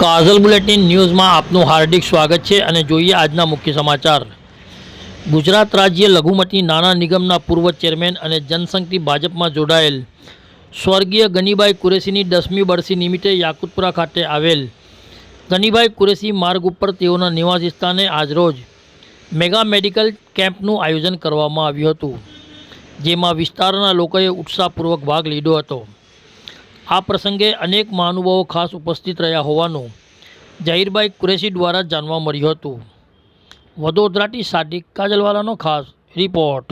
કાઝલ bulletin ન્યૂઝમાં આપનું હાર્દિક સ્વાગત છે અને જોઈએ આજના મુખ્ય સમાચાર. ગુજરાત રાજ્ય લઘુમતી નાણાં નિગમના પૂર્વ ચેરમેન અને જનસંઘથી ભાજપમાં જોડાયેલ સ્વર્ગીય ગનીભાઈ કુરેશીની દસમી બરસી નિમિત્તે યાકુતપુરા ખાતે આવેલ ગનીભાઈ કુરેશી માર્ગ ઉપર તેઓના નિવાસી સ્થાને આજરોજ મેગા મેડિકલ કેમ્પનું આયોજન કરવામાં આવ્યું હતું, જેમાં વિસ્તારના લોકોએ ઉત્સાહપૂર્વક ભાગ લીધો હતો. આ પ્રસંગે અનેક મહાનુભાવો ખાસ ઉપસ્થિત રહ્યા હોવાનું જહીરભાઈ કુરેશી દ્વારા જાણવા મળ્યું હતું. વડોદરાથી સાદિક કાજલવાલાનો ખાસ રિપોર્ટ.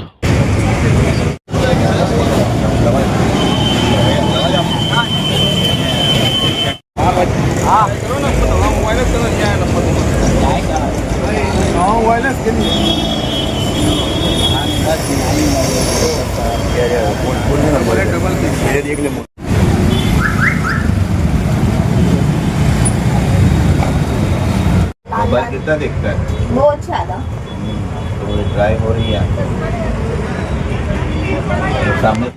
मोबाइल कितना दिखता है बहुत ज़्यादा तो वो ड्राई हो रही है तो सामने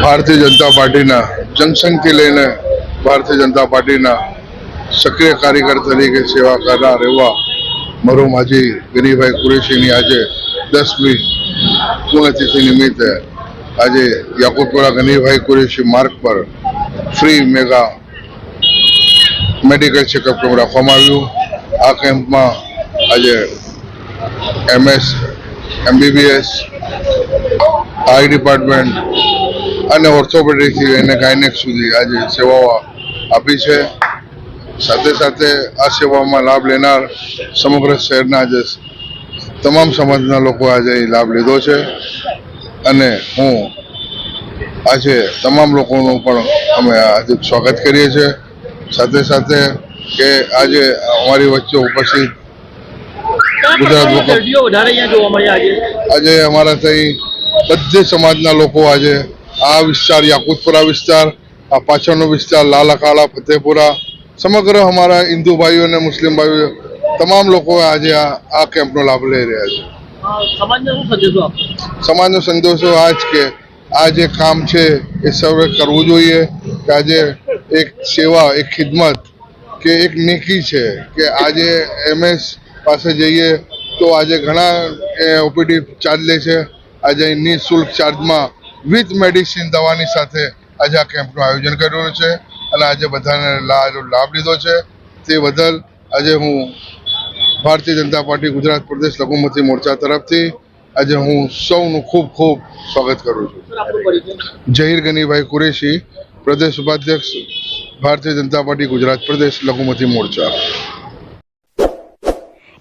ભારતીય જનતા પાર્ટીના જનસંઘથી લઈને ભારતીય જનતા પાર્ટીના સક્રિય કાર્યકર તરીકે સેવા કરનાર એવા મારું માજી ગનીભાઈ કુરેશીની આજે દસમી પુણ્યતિથિ નિમિત્તે આજે યાકુતપુરા ગનીભાઈ કુરેશી માર્ગ પર free mega medical checkup camp રાખવામાં આવ્યું. આ કેમ્પમાં આજે એમએસ, એમબીબીએસ, આઈ ડિપાર્ટમેન્ટ અને ઓર્થોપેડિકથી લઈને ગાયનેક સુધી આજે સેવાઓ આપી છે. સાથે સાથે આ સેવામાં લાભ લેનાર સમગ્ર શહેરના આજે તમામ સમાજના લોકો આજે લાભ લીધો છે અને હું આજે તમામ લોકોનું પણ અમે આજે સ્વાગત કરીએ છીએ. સાથે સાથે કે આજે અમારી વચ્ચે ઉપસ્થિત ગુજરાત લોકો આજે? અમારા ત્યાં બધે સમાજના લોકો આજે આ વિસ્તાર યાકુતપુરા વિસ્તાર આ પાછળનો વિસ્તાર લાલાકાળા ફતેપુરા સમગ્ર અમારા હિન્દુ ભાઈઓ અને મુસ્લિમ ભાઈઓ તમામ લોકો આજે આ કેમ્પનો લાભ લઈ રહ્યા છે. સમાજનો સંદેશો આ જ કે આ જે કામ છે એ સૌએ કરવું જોઈએ કે આજે એક સેવા એક ખિદમત કે એક નેકી છે કે આજે એમએસ પાસે જઈએ તો આજે ઘણા ઓપીડી ચાર્જ લે છે. આજે નિઃશુલ્ક ચાર્જમાં વિથ મેડિસિન દવાની સાથે આજે આ કેમ્પનું આયોજન કર્યું છે અને આજે બધાને લા- લાભ લીધો છે તે બદલ આજે હું ભારતીય જનતા પાર્ટી ગુજરાત પ્રદેશ લઘુમતી મોરચા તરફથી આજે હું સૌનું ખૂબ ખૂબ સ્વાગત કરું છું સર આપનો પરિચય જહીર ગનીભાઈ કુરેશી પ્રદેશ ઉપાધ્યક્ષ भारतीय जनता पार्टी गुजरात प्रदेश लघुमती मोर्चा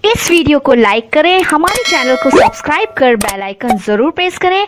इस वीडियो को लाइक करें हमारे चैनल को सब्सक्राइब कर बेल आइकन जरूर प्रेस करें